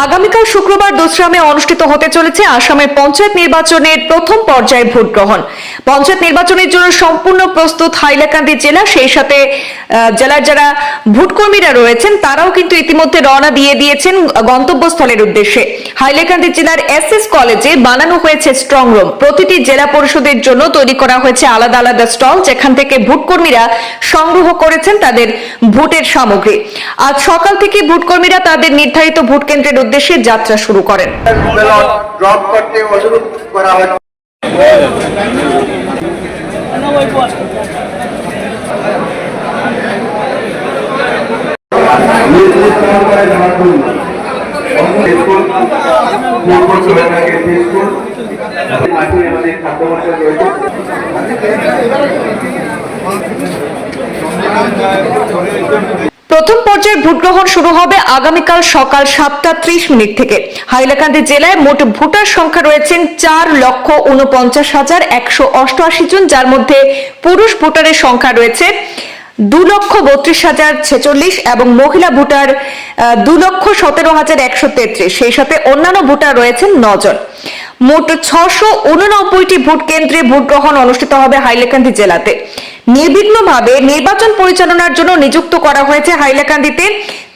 আগামীকাল শুক্রবার দোসরামে অনুষ্ঠিত হতে চলেছে আসামের পঞ্চায়েত নির্বাচনের প্রথম পর্যায়ে ভোট গ্রহণ পঞ্চায়েত নির্বাচনের জন্য সম্পূর্ণ প্রস্তুত হাইলাকান্দি জেলা, সেই সাথে জেলার যারা ভোটকর্মীরা রয়েছেন, তারাও কিন্তু ইতিমধ্যে রওনা দিয়ে দিয়েছেন গন্তব্যস্থলের উদ্দেশ্যে। হাইলাকান্দি জেলার এস এস কলেজে বানানো হয়েছে স্ট্রং রুম প্রতিটি জেলা পরিষদের জন্য তৈরি করা হয়েছে আলাদা আলাদা স্টল, যেখান থেকে ভোটকর্মীরা সংগ্রহ করেছেন তাদের ভোটের সামগ্রী। আজ সকাল থেকে ভোটকর্মীরা তাদের নির্ধারিত ভোট কেন্দ্রের উদ্দেশ্যে যাত্রা শুরু করেন। ব্যালট পর্যায়ের ভোট গ্রহণ শুরু হবে আগামীকাল সকাল সাতটা ত্রিশ মিনিট থেকে। হাইলাকান্দি জেলায় মোট ভোটার সংখ্যা রয়েছেন চার লক্ষ উনপঞ্চাশ হাজার একশো অষ্টআশি জন, যার মধ্যে পুরুষ ভোটারের সংখ্যা রয়েছে দু লক্ষ বত্রিশ হাজার ছেচল্লিশ এবং মহিলা ভোটার দু লক্ষ সতেরো হাজার একশো তেত্রিশ। সেই সাথে অন্যান্য ভোটার রয়েছেন নজন। মোট ছশো উননব্বইটি ভোট কেন্দ্রে ভোট গ্রহণ অনুষ্ঠিত হবে হাইলাকান্দি জেলাতে। নির্বিঘ্নভাবে নির্বাচন পরিচালনার জন্য নিযুক্ত করা হয়েছে হাইলাকান্দিতে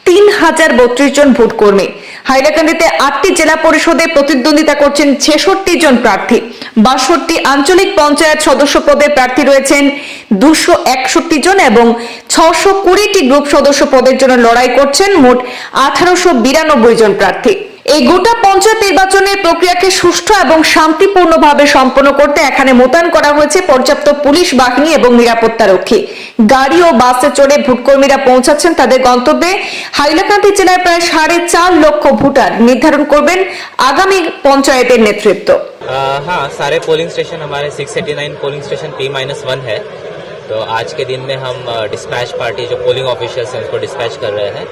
তিন হাজার বত্রিশ জন ভোট কর্মী হাইলাকান্দিতে আটটি জেলা পরিষদে প্রতিদ্বন্দ্বিতা করছেন ছেষট্টি জন প্রার্থী। বাষট্টি আঞ্চলিক পঞ্চায়েত সদস্য পদে প্রার্থী রয়েছেন দুশো একষট্টি জন এবং ছশো কুড়িটি গ্রুপ সদস্য পদের জন্য লড়াই করছেন মোট আঠারোশো বিরানব্বই জন প্রার্থী। এই গোটা পঞ্চায়েত নির্বাচনের প্রক্রিয়াকে সুষ্ঠু এবং শান্তিপূর্ণভাবে সম্পন্ন করতে এখানে মোতায়েন করা হয়েছে পর্যাপ্ত পুলিশ বাহিনী এবং নিরাপত্তা রক্ষী গাড়ি ও বাসে চড়ে ভোটকর্মীরা পৌঁছাচ্ছেন তাদের গন্তব্যে হাইলাকান্দি জেলায় প্রায় সাড়ে চার লক্ষ ভোটার নির্ধারণ করবেন আগামী পঞ্চায়েতের নেতৃত্ব अ, हाँ सारे पोलिंग स्टेशन हमारे 689 polling station P minus one है तो आज के दिन में हम डिस्पैच पार्टी जो पोलिंग ऑफिशियल्स हैं उनको डिस्पैच कर रहे हैं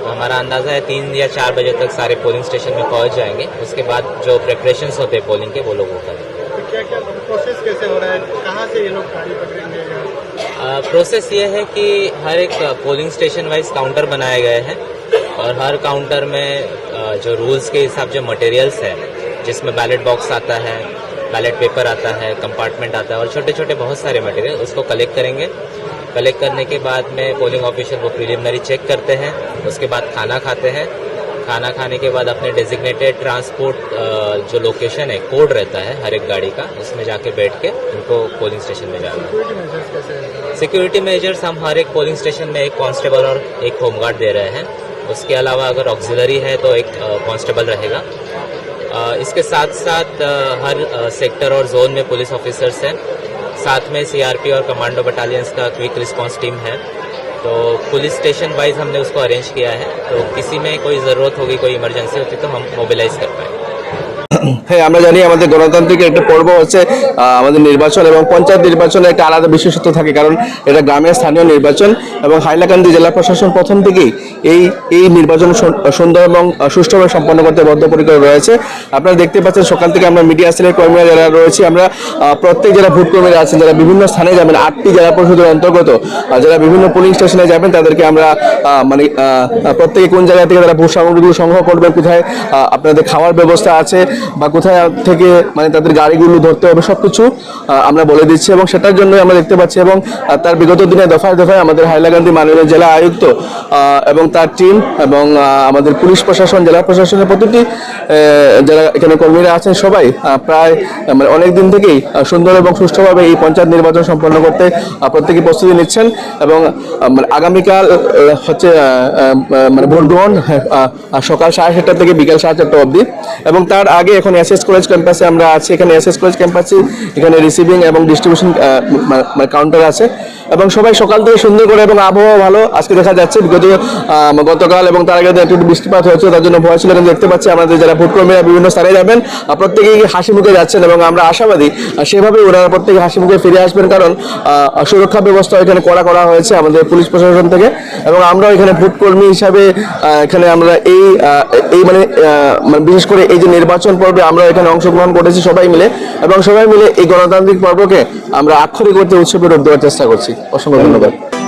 तो हमारा अंदाज़ा है तीन या चार बजे तक सारे पोलिंग स्टेशन में पहुँच जाएँगे। उसके बाद जो प्रिपरेशंस होते हैं पोलिंग के वो लोग वो करेंगे क्या क्या प्रोसेस कैसे हो रहा है? कहाँ से ये लोग गाड़ी पकड़ेंगे? प्रोसेस ये है कि हर एक पोलिंग स्टेशन वाइज काउंटर बनाए गए हैं और हर काउंटर में जो रूल्स के हिसाब जो मटेरियल्स है जिसमें बैलेट बॉक्स आता है बैलेट पेपर आता है कंपार्टमेंट आता है और छोटे छोटे बहुत सारे मटेरियल उसको कलेक्ट करेंगे। कलेक्ट करने के बाद में पोलिंग ऑफिसर वो प्रिलिमिनरी चेक करते हैं उसके बाद खाना खाते हैं। खाना खाने के बाद अपने डेजिग्नेटेड ट्रांसपोर्ट जो लोकेशन है कोड रहता है हर एक गाड़ी का उसमें जाके बैठ के उनको पोलिंग स्टेशन में जाना। है? सिक्योरिटी मेजर्स हम हर एक पोलिंग स्टेशन में एक कांस्टेबल और एक होमगार्ड दे रहे हैं। उसके अलावा अगर ऑक्सिलरी है तो एक कांस्टेबल रहेगा। इसके साथ साथ हर सेक्टर और जोन में पुलिस ऑफिसर्स हैं। साथ में सीआरपी और कमांडो बटालियंस का क्विक रिस्पांस टीम है। तो पुलिस स्टेशन वाइज हमने उसको अरेंज किया है। तो किसी में कोई ज़रूरत होगी, कोई इमरजेंसी होती तो हम मोबिलाइज कर पाएँगे। হ্যাঁ আমরা জানি আমাদের গণতান্ত্রিক একটা পর্ব হচ্ছে আমাদের নির্বাচন এবং পঞ্চায়েত নির্বাচনে একটা আলাদা বিশেষত্ব থাকে, কারণ এটা গ্রামের স্থানীয় নির্বাচন এবং হাইলাকান্দি জেলা প্রশাসন প্রথম থেকেই এই এই নির্বাচন সুন্দর এবং সুষ্ঠুভাবে সম্পন্ন করতে বদ্ধপরিকর রয়েছে। আপনারা দেখতে পাচ্ছেন, সকাল থেকে আমরা মিডিয়া সেলের কর্মীরা যারা রয়েছে, আমরা প্রত্যেক যারা ভোট কর্মীরা আছেন, যারা বিভিন্ন স্থানে যাবেন, আটটি জেলা পরিষদের অন্তর্গত যারা বিভিন্ন পোলিং স্টেশনে যাবেন, তাদেরকে আমরা মানে প্রত্যেকে কোন জায়গা থেকে তারা ভোট সামগ্রীগুলো সংগ্রহ করবেন, কোথায় আপনাদের খাওয়ার ব্যবস্থা আছে বা কোথায় থেকে মানে তাদের গাড়িগুলো ধরতে হবে সবকিছু আহ, আমরা বলে দিচ্ছি এবং সেটার জন্য আমরা দেখতে পাচ্ছি এবং তার বিগত দিনে দফায় দফায় আমাদের হাইলাকান্দি মাননীয় জেলা আয়ুক্ত এবং তার টিম এবং আমাদের পুলিশ প্রশাসন জেলা প্রশাসনের প্রতিটি যারা এখানে কর্মীরা আছেন সবাই প্রায় মানে অনেক দিন থেকেই সুন্দর এবং সুষ্ঠুভাবে এই পঞ্চায়েত নির্বাচন সম্পন্ন করতে প্রত্যেকে প্রস্তুতি নিচ্ছেন এবং মানে আগামীকাল হচ্ছে মানে ভোট গ্রহণ আহ, সকাল সাড়ে সাতটা থেকে বিকাল সাড়ে চারটা অবধি এবং তার আগে এখন এস এস কলেজ ক্যাম্পাসে আমরা আছি, এখানে এস এস কলেজ ক্যাম্পাসে এখানে রিসিভিং এবং ডিস্ট্রিবিউশন মানে কাউন্টার আছে। এবং সবাই সকাল থেকে সুন্দর করে এবং আবহাওয়া ভালো। আজকে দেখা যাচ্ছে বিগত গতকাল এবং তার আগে একটু বৃষ্টিপাত হয়েছে তার জন্য ভয় ছিল দেখতে পাচ্ছি আমাদের যারা ভোটকর্মীরা বিভিন্ন স্থানে যাবেন প্রত্যেকেই হাসি মুখে যাচ্ছেন এবং আমরা আশাবাদী আহ, সেভাবেই ওনারা প্রত্যেকে হাসি মুখে ফিরে আসবেন কারণ সুরক্ষা ব্যবস্থা এখানে কড়া করা হয়েছে আমাদের পুলিশ প্রশাসন থেকে এবং আমরাও এখানে ভোটকর্মী হিসাবে এখানে আমরা এই এই মানে মানে বিশেষ করে এই যে নির্বাচন পর্বে আমরা এখানে অংশগ্রহণ করেছি সবাই মিলে এবং সবাই মিলে এই গণতান্ত্রিক পর্বকে আমরা আক্ষরিক করতে উৎসবে রূপ দেওয়ার চেষ্টা করছি। অসংখ্য ধন্যবাদ।